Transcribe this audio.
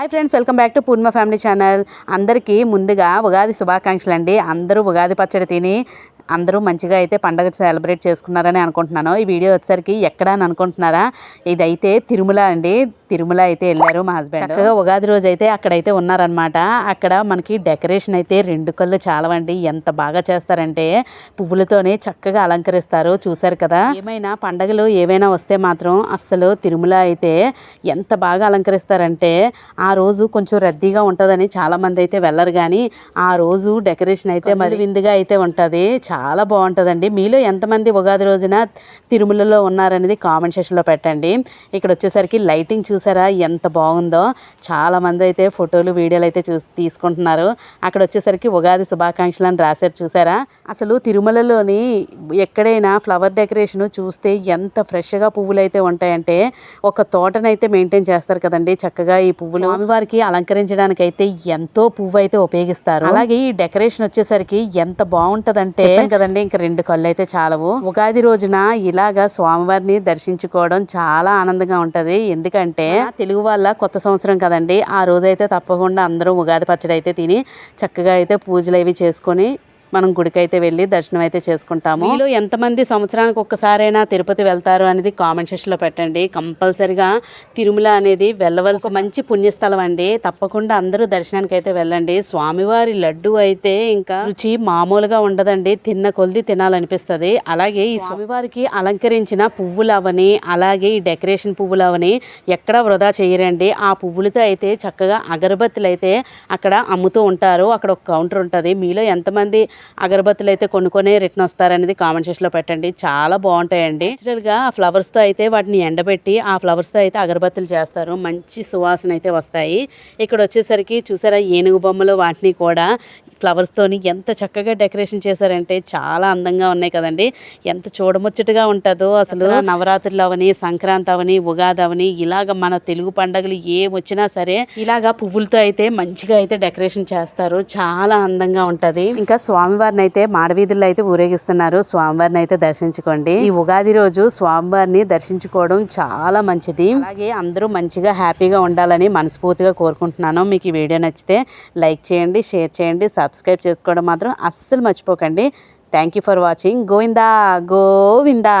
Hi friends welcome back to Purnima family channel అందరికీ ముందుగా ఉగాది శుభాకాంక్షలు అండి అందరూ ఉగాది పచ్చడి తిని అందరూ మంచిగా అయితే పండగ సెలబ్రేట్ చేసుకున్నారని అనుకుంటున్నాను. ఈ వీడియో వచ్చేసరికి ఎక్కడ అని అనుకుంటున్నారా? ఇదైతే తిరుమల అండి. తిరుమల అయితే వెళ్ళారు మా హస్బెండ్. చక్కగా ఉగాది రోజు అయితే అక్కడైతే ఉన్నారనమాట అక్కడ మనకి డెకరేషన్ అయితే రెండు కళ్ళు చాలవండి. ఎంత బాగా చేస్తారంటే పువ్వులతోనే చక్కగా అలంకరిస్తారు. చూసారు కదా? ఏమైనా పండగలు ఏవైనా వస్తే మాత్రం అస్సలు తిరుమల అయితే ఎంత బాగా అలంకరిస్తారంటే ఆ రోజు కొంచెం రద్దీగా ఉంటుందని చాలా మంది అయితే వెళ్ళరు కానీ ఆ రోజు డెకరేషన్ అయితే మరి విందుగా అయితే ఉంటుంది. చాలా చాలా బాగుంటుందండి. మీలో ఎంతమంది ఉగాది రోజున తిరుమలలో ఉన్నారనేది కామెంట్ సెక్షన్లో పెట్టండి. ఇక్కడ వచ్చేసరికి లైటింగ్ చూసారా? ఎంత బాగుందో. చాలా మంది అయితే ఫోటోలు వీడియోలు అయితే చూ తీసుకుంటున్నారు. అక్కడ వచ్చేసరికి ఉగాది శుభాకాంక్షలు అని రాశారు. చూసారా? అసలు తిరుమలలోని ఎక్కడైనా ఫ్లవర్ డెకరేషన్ చూస్తే ఎంత ఫ్రెష్గా పువ్వులు అయితే ఉంటాయంటే ఒక తోటనైతే మెయింటైన్ చేస్తారు కదండి. చక్కగా ఈ పువ్వులు. స్వామివారికి అలంకరించడానికి అయితే ఎంతో పువ్వు అయితే ఉపయోగిస్తారు. అలాగే ఈ డెకరేషన్ వచ్చేసరికి ఎంత బాగుంటదంటే కదండి ఇంకా రెండు కళ్ళు అయితే చాలవు. ఉగాది రోజున ఇలాగా స్వామివారిని దర్శించుకోవడం చాలా ఆనందంగా ఉంటది. ఎందుకంటే తెలుగు వాళ్ళ కొత్త సంవత్సరం కదండి ఆ రోజైతే తప్పకుండా అందరూ ఉగాది పచ్చడి అయితే తిని చక్కగా అయితే పూజలు అవి చేసుకొని మనం గుడికైతే వెళ్ళి దర్శనం అయితే చేసుకుంటాము. మీలో ఎంతమంది సంవత్సరానికి ఒక్కసారైనా తిరుపతి వెళ్తారు అనేది కామెంట్ సెక్షన్లో పెట్టండి. కంపల్సరిగా తిరుమల అనేది వెళ్ళవలసి మంచి పుణ్యస్థలం అండి. తప్పకుండా అందరూ దర్శనానికి అయితే వెళ్ళండి. స్వామివారి లడ్డు అయితే ఇంకా రుచి మామూలుగా ఉండదండి. తిన్న కొద్ది తినాలనిపిస్తుంది. అలాగే ఈ స్వామివారికి అలంకరించిన పువ్వులు అవని అలాగే ఈ డెకరేషన్ పువ్వులు అవని ఎక్కడ వృధా చేయరండి. ఆ పువ్వులతో అయితే చక్కగా అగరబత్తులు అయితే అక్కడ అమ్ముతూ ఉంటారు. అక్కడ ఒక కౌంటర్ ఉంటుంది. మీలో ఎంతమంది అగరబత్తులు అయితే కొనుక్కొని రిటర్న్ వస్తారనేది కామెంట్ సెక్షన్లో పెట్టండి. చాలా బాగుంటాయండి. నేచురల్గా ఆ ఫ్లవర్స్తో అయితే వాటిని ఎండబెట్టి ఆ ఫ్లవర్స్తో అయితే అగరబత్తులు చేస్తారు. మంచి సువాసన అయితే వస్తాయి. ఇక్కడ వచ్చేసరికి చూసారా ఏనుగు బొమ్మలు వాటిని కూడా ఫ్లవర్స్తోని ఎంత చక్కగా డెకరేషన్ చేశారంటే చాలా అందంగా ఉన్నాయి కదండి. ఎంత చూడముచ్చటగా ఉంటుందో అసలు నవరాత్రులు అవని సంక్రాంతి అవని ఉగాది అవని ఇలాగ మన తెలుగు పండగలు ఏం వచ్చినా సరే ఇలాగా పువ్వులతో అయితే మంచిగా అయితే డెకరేషన్ చేస్తారు. చాలా అందంగా ఉంటుంది. ఇంకా స్వామివారిని అయితే మాడవీధుల్లో అయితే ఊరేగిస్తున్నారు. స్వామివారిని అయితే దర్శించుకోండి. ఈ ఉగాది రోజు స్వామివారిని దర్శించుకోవడం చాలా మంచిది. అలాగే అందరూ మంచిగా హ్యాపీగా ఉండాలని మనస్ఫూర్తిగా కోరుకుంటున్నాను. మీకు ఈ వీడియో నచ్చితే లైక్ చేయండి షేర్ చేయండి సబ్స్క్రైబ్ చేసుకోవడం మాత్రం అస్సలు మర్చిపోకండి. Thank you for watching Govinda Govinda.